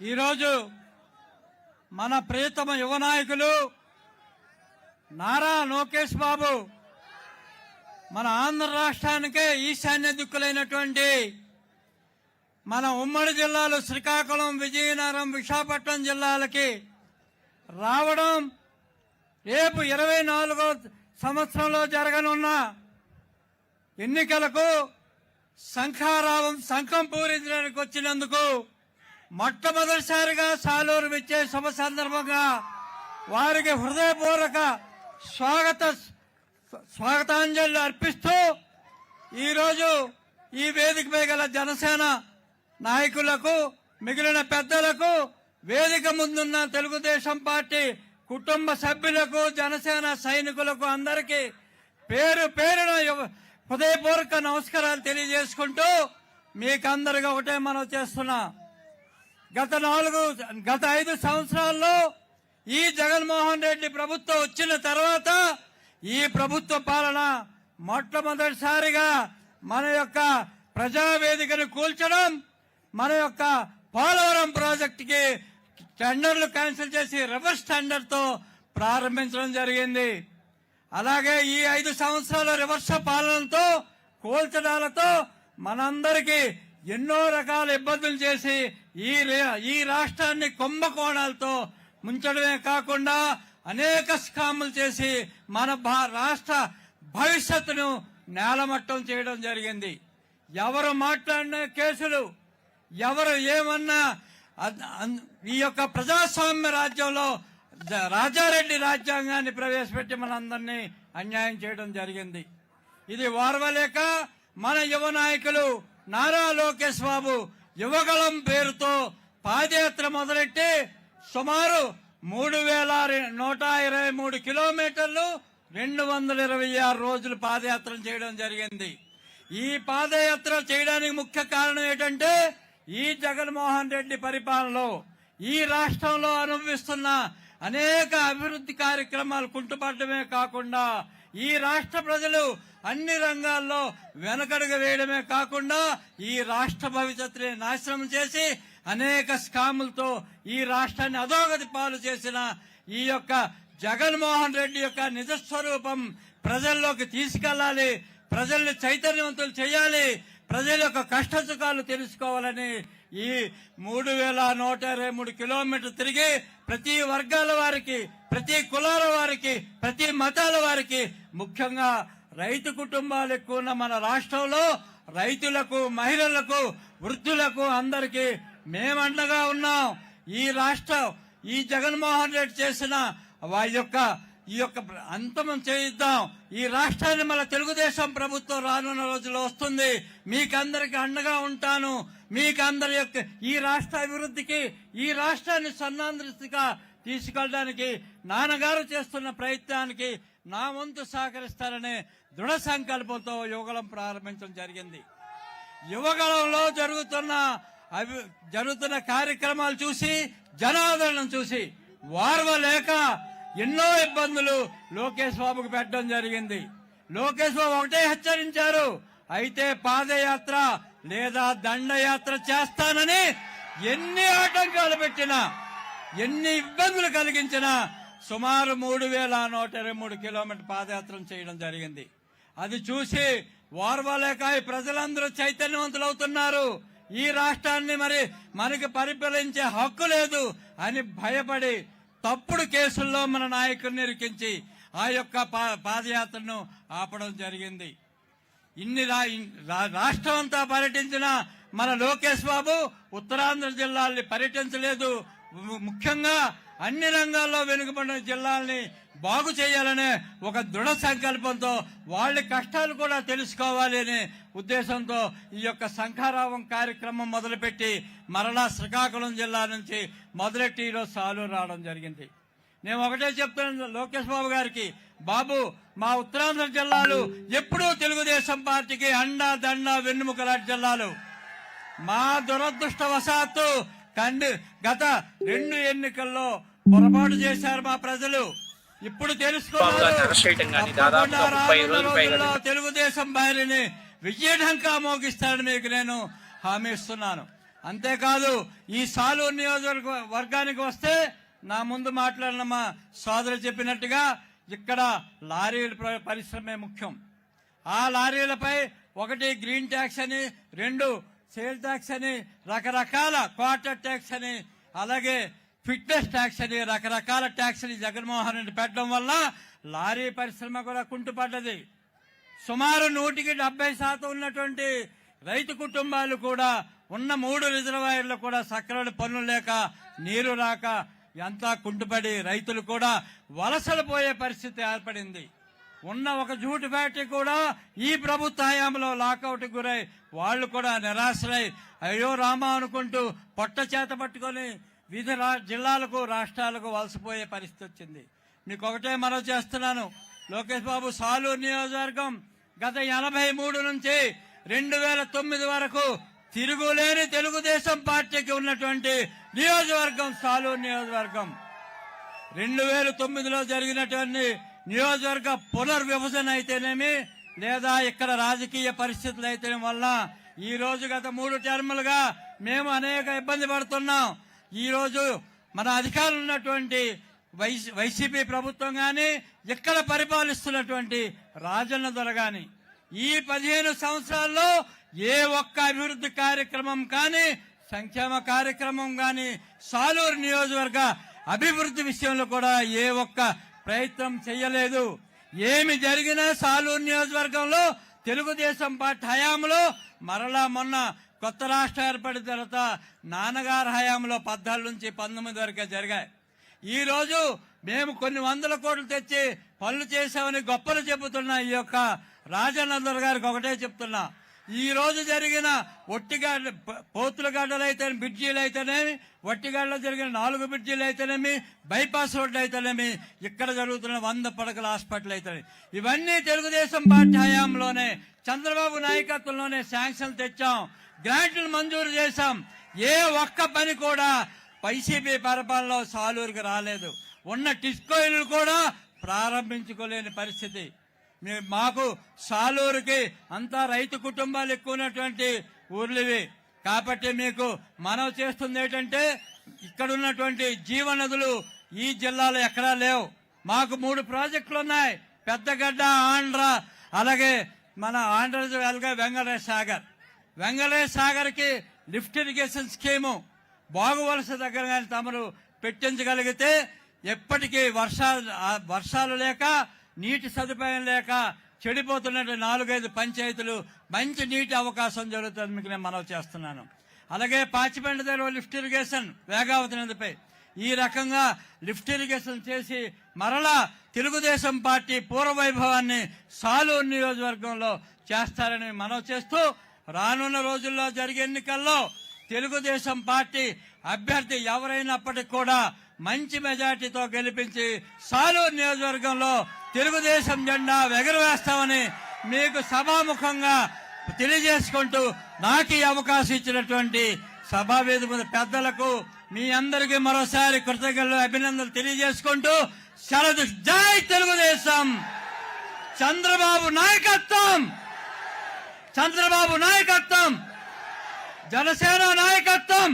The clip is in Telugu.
ఈరోజు మన ప్రియతమ యువ నాయకులు నారా లోకేష్ బాబు మన ఆంధ్ర రాష్ట్రానికే ఈశాన్య దిక్కులైనటువంటి మన ఉమ్మడి జిల్లాలు శ్రీకాకుళం విజయనగరం విశాఖపట్నం జిల్లాలకి రావడం రేపు ఇరవై నాలుగో సంవత్సరంలో జరగనున్న ఎన్నికలకు శంఖారావం శంఖం పూరించడానికి వచ్చినందుకు మొట్టమొదటిసారిగా సాలూరు విచ్చే శుభ సందర్భంగా వారికి హృదయపూర్వక స్వాగత స్వాగతాంజలి అర్పిస్తూ ఈరోజు ఈ వేదికపై గల జనసేన నాయకులకు మిగిలిన పెద్దలకు వేదిక ముందున్న తెలుగుదేశం పార్టీ కుటుంబ సభ్యులకు జనసేన సైనికులకు అందరికీ పేరు పేరున యువ- హృదయపూర్వక నమస్కారాలు తెలియజేసుకుంటూ మీకందరికీ ఒకటే మనం చేస్తున్నా. గత నాలుగు గత ఐదు సంవత్సరాల్లో ఈ జగన్మోహన్ రెడ్డి ప్రభుత్వం వచ్చిన తర్వాత ఈ ప్రభుత్వ పాలన మొట్టమొదటిసారిగా మన యొక్క ప్రజావేదికను కూల్చడం మన యొక్క పోలవరం ప్రాజెక్టుకి టెండర్లు క్యాన్సిల్ చేసి రివర్స్ టెండర్తో ప్రారంభించడం జరిగింది. అలాగే ఈ ఐదు సంవత్సరాల రివర్స్ పాలనతో కూల్చడాలతో మనందరికీ ఎన్నో రకాల ఇబ్బందులు చేసి ఈ రే- ఈ రాష్ట్రాన్ని కుంభకోణాలతో ముంచడమే కాకుండా అనేక స్కాములు చేసి మన రాష్ట్ర భవిష్యత్తును నేలమట్టం చేయడం జరిగింది. ఎవరు మాట్లాడిన కేసులు ఎవరు ఏమన్నా ఈ యొక్క ప్రజాస్వామ్య రాజ్యంలో రాజారెడ్డి రాజ్యాంగాన్ని ప్రవేశపెట్టి మనందరినీ అన్యాయం చేయడం జరిగింది. ఇది వారవలేక మన యువ నాయకులు నారా లోకేష్ బాబు యువగళం పేరుతో పాదయాత్ర మొదలెట్టి సుమారు మూడు వేల నూట ఇరవై మూడు కిలోమీటర్లు రెండు వందల ఇరవై ఆరు రోజులు పాదయాత్ర చేయడం జరిగింది. ఈ పాదయాత్ర చేయడానికి ముఖ్య కారణం ఏంటంటే ఈ జగన్మోహన్ రెడ్డి పరిపాలనలో ఈ రాష్ట్రంలో అనుభవిస్తున్న అనేక అభివృద్ధి కార్యక్రమాలు కుంటుపడమే కాకుండా ఈ రాష్ట్ర ప్రజలు అన్ని రంగాల్లో వెనకడుగు వేయడమే కాకుండా ఈ రాష్ట్ర భవిష్యత్తుని నాశనం చేసి అనేక స్కాములతో ఈ రాష్ట్రాన్ని అధోగతి పాలు చేసిన ఈ యొక్క జగన్మోహన్ రెడ్డి యొక్క నిజస్వరూపం ప్రజల్లోకి తీసుకెళ్ళాలి ప్రజల్ని చైతన్యవంతులు చేయాలి. ప్రజల యొక్క కష్ట సుఖాలు తెలుసుకోవాలని ఈ మూడు వేల నూట ఇరవై మూడు కిలోమీటర్లు తిరిగి ప్రతి వర్గాల వారికి ప్రతి కులాల వారికి ప్రతి మతాల వారికి ముఖ్యంగా రైతు కుటుంబాలు ఎక్కువ ఉన్న మన రాష్ట్రంలో రైతులకు మహిళలకు వృద్ధులకు అందరికీ మేమండగా ఉన్నాం. ఈ రాష్ట్రం ఈ జగన్మోహన్ రెడ్డి చేసిన వారి యొక్క ఈ యొక్క అంతమం చేయిద్దాం. ఈ రాష్ట్రాన్ని మన తెలుగుదేశం ప్రభుత్వం రానున్న రోజుల్లో వస్తుంది. మీకందరికి అండగా ఉంటాను. మీకందరి యొక్క ఈ రాష్ట్ర అభివృద్ధికి ఈ రాష్ట్రాన్ని సన్నాంధ్రతగా తీసుకెళ్ళడానికి నాన్నగారు చేస్తున్న ప్రయత్నానికి నా వంతు సహకరిస్తారనే దృఢ సంకల్పంతో యువగలం ప్రారంభించడం జరిగింది. యువగలంలో జరుగుతున్న అవి జరుగుతున్న కార్యక్రమాలు చూసి జనాదరణ చూసి వార్వలేక ఎన్నో ఇబ్బందులు లోకేష్ బాబుకు పెట్టడం జరిగింది. లోకేష్ బాబు ఒకటే హెచ్చరించారు. అయితే పాదయాత్ర లేదా దండయాత్ర చేస్తానని ఎన్ని ఆటంకాలు పెట్టినా ఎన్ని ఇబ్బందులు కలిగించినా సుమారు మూడు వేల నూట ఇరవై మూడు కిలోమీటర్ పాదయాత్ర చేయడం జరిగింది. అది చూసి ఓర్వలేక ప్రజలందరూ చైతన్యవంతులు అవుతున్నారు ఈ రాష్ట్రాన్ని మరి మనకి పరిపాలించే హక్కు లేదు అని భయపడి తప్పుడు కేసుల్లో మన నాయకుడిని ఇరికించి ఆ యొక్క పా- పాదయాత్రను ఆపడం జరిగింది. ఇన్ని రా- రాష్ట్రం అంతా పర్యటించిన మన లోకేష్ బాబు ఉత్తరాంధ్ర జిల్లాల్ని పర్యటించలేదు. ముఖ్యంగా అన్ని రంగాల్లో వెనుకబడిన జిల్లాల్ని బాగు చేయాలనే ఒక దృఢ సంకల్పంతో వాళ్ళ కష్టాలు కూడా తెలుసుకోవాలి అనే ఉద్దేశంతో ఈ యొక్క శంఖారావం కార్యక్రమం మొదలుపెట్టి మరలా శ్రీకాకుళం జిల్లా నుంచి మొదలెట్టి ఈరోజు సాలు రావడం జరిగింది. నేను ఒకటే చెప్తున్నాను లోకేష్ బాబు గారికి బాబు మా ఉత్తరాంధ్ర జిల్లాలు ఎప్పుడూ తెలుగుదేశం పార్టీకి అండా దండ వెన్నుముకలాంటి జిల్లాలు. మా దురదృష్టవశాత్తు కండి గత రెండు ఎన్నికల్లో పొరపాటు చేశారు మా ప్రజలు. ఇప్పుడు రోజుల్లో తెలుగుదేశం బారిని విజయఢంకా మోగిస్తానని మీకు నేను హామీ ఇస్తున్నాను. అంతేకాదు ఈ సాలూరు నియోజకవర్గ వర్గానికి వస్తే నా ముందు మాట్లాడిన మా సోదరులు చెప్పినట్టుగా ఇక్కడ లారీల ప్ర- పరిశ్రమే ముఖ్యం. ఆ లారీలపై ఒకటి గ్రీన్ ట్యాక్స్ అని రెండు సేల్ ట్యాక్స్ అని రకరకాల క్వార్టర్ ట్యాక్స్ అని అలాగే ఫిట్నెస్ ట్యాక్స్ అని రకరకాల ట్యాక్స్ని జగన్మోహన్ రెడ్డి పెట్టడం వల్ల లారీ పరిశ్రమ కూడా కుంటుపడ్డది. సుమారు నూటికి డెబ్బై శాతం ఉన్నటువంటి రైతు కుటుంబాలు కూడా ఉన్న మూడు రిజర్వాయర్లు కూడా సక్రమైన పనులు లేక నీరు రాక ఎంతా కుంటుపడి రైతులు కూడా వలసలు పోయే పరిస్థితి ఏర్పడింది. ఉన్న ఒక జూటు ఫ్యాక్టరీ కూడా ఈ ప్రభుత్వ హయాంలో లాకౌట్ గురై వాళ్ళు కూడా నిరాశలై అయ్యో రామా అనుకుంటూ పొట్ట చేత పట్టుకొని వివిధ రా- జిల్లాలకు రాష్ట్రాలకు వలసపోయే పరిస్థితి వచ్చింది. మీకు ఒకటే మనవి చేస్తున్నాను. లోకేష్ బాబు సాలూరు నియోజకవర్గం గత ఎనభై మూడు నుంచి రెండు వేల తొమ్మిది వరకు తిరుగులేని తెలుగుదేశం పార్టీకి ఉన్నటువంటి నియోజకవర్గం సాలూరు నియోజకవర్గం. రెండు వేల తొమ్మిదిలో జరిగినటువంటి నియోజకవర్గ పునర్విభజన అయితేనేమి లేదా ఇక్కడ రాజకీయ పరిస్థితులు అయితే వల్ల ఈ రోజు గత మూడు టర్ములుగా మేము అనేక ఇబ్బంది పడుతున్నాం. ఈ రోజు మన అధికారులు ఉన్నటువంటి వైసీ- వైసీపీ ప్రభుత్వం కానీ ఇక్కడ పరిపాలిస్తున్నటువంటి రాజన్న దొర కానీ ఈ పదిహేను సంవత్సరాల్లో ఏ ఒక్క అభివృద్ధి కార్యక్రమం కానీ సంక్షేమ కార్యక్రమం కానీ సాలూరు నియోజకవర్గ అభివృద్ధి విషయంలో కూడా ఏ ఒక్క ప్రయత్నం చేయలేదు ఏమి జరిగినా సాలూరు నియోజకవర్గంలో తెలుగుదేశం పార్టీ హయాంలో మరలా మొన్న కొత్త రాష్ట్రం ఏర్పడిన తర్వాత నాన్నగారు హయాంలో పద్నాలుగు నుంచి పంతొమ్మిది వరకే జరిగాయి. ఈ రోజు మేము కొన్ని వందల కోట్లు తెచ్చి పనులు చేశామని గొప్పలు చెబుతున్న ఈ యొక్క రాజనందర్ గారికి ఒకటే చెప్తున్నా. ఈ రోజు జరిగిన ఒట్టిగాడ్డ పోతులగడ్డలు అయితే బ్రిడ్జీలు అయితేనేమి ఒట్టిగాడ్డలో జరిగిన నాలుగు బ్రిడ్జీలు అయితేనేమి బైపాస్ రోడ్లు అయితేనేమి ఇక్కడ జరుగుతున్న వంద పడకల హాస్పిటల్ అయితేనేమి ఇవన్నీ తెలుగుదేశం పార్టీ హయాంలోనే చంద్రబాబు నాయకత్వంలోనే శాంక్షన్ తెచ్చాం. గ్రాంట్లు మంజూరు చేశాం. ఏ ఒక్క పని కూడా వైసీపీ పరిపాలనలో సాలూరుకి రాలేదు. ఉన్న టిస్కోయిలు కూడా ప్రారంభించుకోలేని పరిస్థితి. మాకు సాలూరుకి అంతా రైతు కుటుంబాలు ఎక్కువ ఉన్నటువంటి ఊర్లివి. కాబట్టి మీకు మనవి చేస్తుంది ఏంటంటే ఇక్కడ ఉన్నటువంటి జీవనదులు ఈ జిల్లాలో ఎక్కడా లేవు. మాకు మూడు ప్రాజెక్టులు ఉన్నాయి. పెద్దగడ్డ ఆంధ్ర అలాగే మన ఆంధ్ర వెళ్ళగా వెంకటేశ్వర సాగర్ వెంగళేశ్వర సాగర్కి లిఫ్ట్ ఇరిగేషన్ స్కీము బాగువలస దగ్గర కానీ తమరు పెట్టించగలిగితే ఎప్పటికీ వర్షాలు వర్షాలు లేక నీటి సదుపాయం లేక చెడిపోతున్నట్టు నాలుగైదు పంచాయతీలు మంచి నీటి అవకాశం జరుగుతుంది మీకు నేను మనవి చేస్తున్నాను. అలాగే పాచిపెండ దగ్గర లిఫ్ట్ ఇరిగేషన్ వేగావతి నదిపై. ఈ రకంగా లిఫ్ట్ ఇరిగేషన్ చేసి మరలా తెలుగుదేశం పార్టీ పూర్వ వైభవాన్ని సాలూరు నియోజకవర్గంలో చేస్తారని మనవి చేస్తూ రానున్న రోజుల్లో జరిగే ఎన్నికల్లో తెలుగుదేశం పార్టీ అభ్యర్థి ఎవరైనప్పటికీ కూడా మంచి మెజార్టీతో గెలిపించి సాలూరు నియోజకవర్గంలో తెలుగుదేశం జెండా ఎగరవేస్తామని మీకు సభాముఖంగా తెలియజేసుకుంటూ నాకు ఈ అవకాశం ఇచ్చినటువంటి సభావేదిక మీద పెద్దలకు మీ అందరికీ మరోసారి కృతజ్ఞతలు అభినందనలు తెలియజేసుకుంటూ సరదు జై తెలుగుదేశం. చంద్రబాబు నాయకత్వం! చంద్రబాబు నాయకత్వం! జనసేన నాయకత్వం!